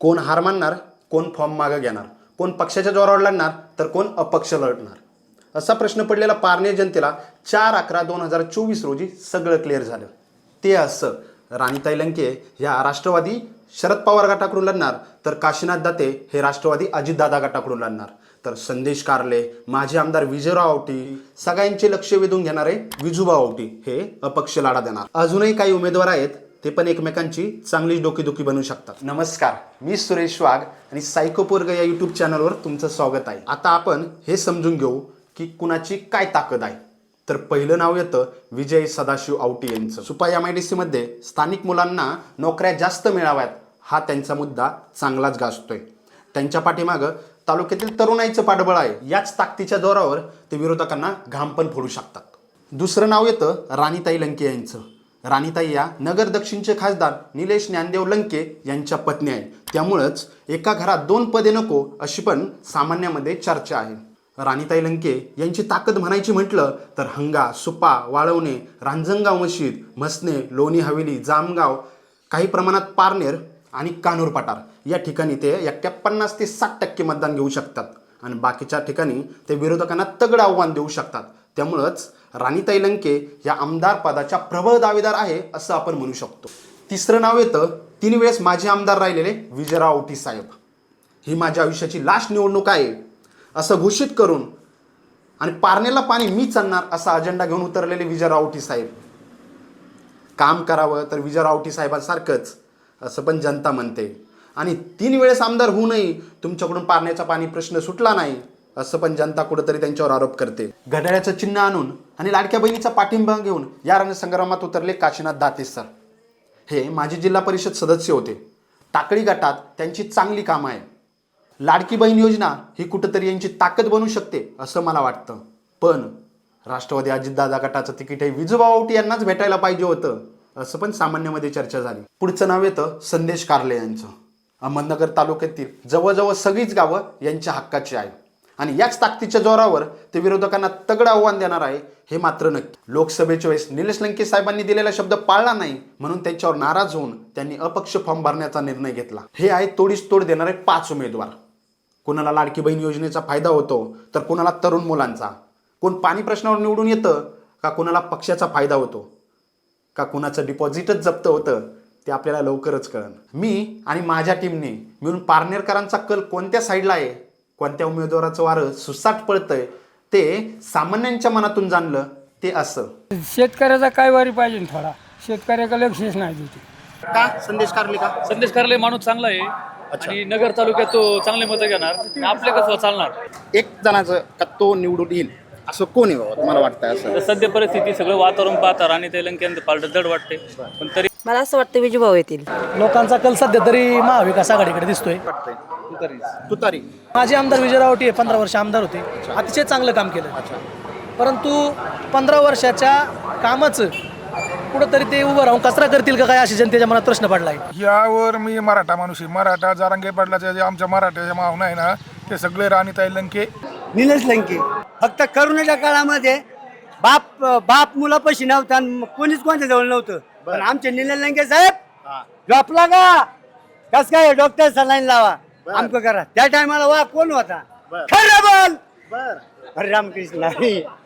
कोण हार मानणार कोण फॉर्म मागं घेणार कोण पक्षाच्या जोरावर लढणार तर कोण अपक्ष लढणार. असा प्रश्न पडलेला पारने जनतेला चार अकरा दोन हजार चोवीस रोजी सगळं क्लिअर झालं. ते असं राणीताई लंके ह्या राष्ट्रवादी शरद पवार गटाकडून लढणार तर काशीनाथ दाते हे राष्ट्रवादी अजितदादा गटाकडून लढणार. तर संदेश कारले माजी आमदार विजयराव आवटी सगळ्यांचे लक्ष वेधून घेणारे विजूबा आवटी हे अपक्ष लढा देणार. अजूनही काही उमेदवार आहेत ते पण एकमेकांची चांगलीच डोकेदुखी बनवू शकतात. नमस्कार मी सुरेश वाघ आणि सायकोपोर्ग या युट्यूब चॅनलवर तुमचं स्वागत आहे. आता आपण हे समजून घेऊ की कुणाची काय ताकद आहे. तर पहिलं नाव येतं विजय सदाशिव आवटी यांचं. सुपा एम आय डी सीमध्ये स्थानिक मुलांना नोकऱ्या जास्त मिळाव्यात हा त्यांचा मुद्दा चांगलाच गाजतोय. त्यांच्या पाठीमागं तालुक्यातील तरुणाईचं पाठबळ आहे. याच ताकदीच्या जोरावर ते विरोधकांना घाम पण फोडू शकतात. दुसरं नाव येतं राणीताई लंके यांचं. राणीताई या नगर दक्षिणचे खासदार निलेश ज्ञानदेव लंके यांच्या पत्नी आहेत. त्यामुळंच एका घरात दोन पदे नको अशी पण सामान्यामध्ये चर्चा आहे. राणीताई लंके यांची ताकद म्हणायची म्हटलं तर हंगा सुपा वाळवणे रांजणगाव मशीद म्हसने लोणी हवेली जामगाव काही प्रमाणात पारनेर आणि कानूर पठार. या ठिकाणी ते एकट्या पन्नास ते साठ टक्के मतदान घेऊ शकतात. आणि बाकीच्या ठिकाणी ते विरोधकांना तगड आव्हान देऊ शकतात. त्यामुळंच राणीताई लंके या आमदार पदाच्या प्रबळ दावेदार आहे असं आपण म्हणू शकतो. तिसरं नाव येतं तीन वेळेस माझे आमदार राहिलेले विजयराव औटी साहेब. ही माझ्या आयुष्याची लास्ट निवडणूक आहे असं घोषित करून आणि पारनेला पाणी मीच आणणार असा अजेंडा घेऊन उतरलेले विजयराव रावटी साहेब. काम करावं तर विजयराव रावटी साहेबांसारखंच असं पण जनता म्हणते. आणि तीन वेळेस आमदार होऊनही तुमच्याकडून पारण्याचा पाणी प्रश्न सुटला नाही असं पण जनता कुठंतरी त्यांच्यावर आरोप करते. घड्याळ्याचं चिन्ह आणून आणि लाडक्या बहिणीचा पाठिंबा घेऊन या रणसंग्रामात उतरले काशीनाथ दाते सर. हे माजी जिल्हा परिषद सदस्य होते. टाकळी गटात त्यांची चांगली कामं आहे लाडकी बहीण योजना ही कुठंतरी यांची ताकद बनू शकते असं मला वाटतं. पण राष्ट्रवादी अजितदादा गटाचं तिकीट हे विजूभाऊ यांनाच भेटायला पाहिजे होतं असं पण सामान्यमध्ये चर्चा झाली. पुढचं नाव येतं संदेश कारले यांचं. अहमदनगर तालुक्यातील जवळजवळ सगळीच गावं यांच्या हक्काची आहे आणि याच ताकदीच्या जोरावर ते विरोधकांना तगड आव्हान देणार आहे हे मात्र नक्की. लोकसभेच्या वेळेस निलेश लंके साहेबांनी दिलेला शब्द पाळला नाही म्हणून त्यांच्यावर नाराज होऊन त्यांनी अपक्ष फॉर्म भरण्याचा निर्णय घेतला. हे आहे तोडीस तोड देणारे पाच उमेदवार. कोणाला लाडकी बहीण योजनेचा फायदा होतो तर कोणाला तरुण मुलांचा? कोण पाणी प्रश्नावर निवडून येतं का कोणाला पक्षाचा फायदा होतो? का कुणाचं डिपॉझिटच जप्त होतं ते आपल्याला लवकरच कळन मी आणि माझ्या टीमने मिळून पारनेरकरांचा कल कोणत्या साईडला आहे कोणत्या उमेदवाराचं वारं सुसाट पळतंय ते सामान्यांच्या मनातून जाणलं ते असं. शेतकऱ्याचा काय वारी पाहिजे थोडा? शेतकऱ्याकडे लक्षच नाही देते. का? संदेश कारले का? संदेश कारले माणूस चांगला आहे आणि नगर तालुक्यात तो चांगले मतं घेणार. आणि आपले कसं चालणार? एक जणाचं का तो निवडून येईल असं कोण आहे बाबा तुम्हाला वाटतं असं? तर सध्या परिस्थिती सगळं वातावरण पाहता आणि तेलंक्यानंतर पालट जड वाटते. पण तरी मला असं वाटतं विजूभाऊ येतील. लोकांचा कल सध्या तरी महाविकास आघाडीकडे दिसतोय. तुतारी. माझे आमदार विजयराव आहे पंधरा वर्ष आमदार होते. अतिशय चांगलं काम केलं. परंतु पंधरा वर्षाच्या कामाचं कुठंतरी ते उभं राहून कचरा करतील का काय अशी जनतेच्या मनात प्रश्न पडला आहे यावर मी मराठा माणूस आहे. मराठा जारांगे पाटलाचे जे आमच्या मराठ्याच्या मावना आहे ना ते सगळे राणीताई लंके. निलेश लंके. फक्त करोनाच्या काळामध्ये बाप बाप मुलापाशी नव्हता आणि कोणीच कोणत्या जवळ नव्हतं. पण आमचे निलेश लंके साहेब झोपला का कस काय डॉक्टर सलाईन लावा? आमचं करा. त्या टायमाला वा कोण होता? खरं बोल. अरे रामकृष्ण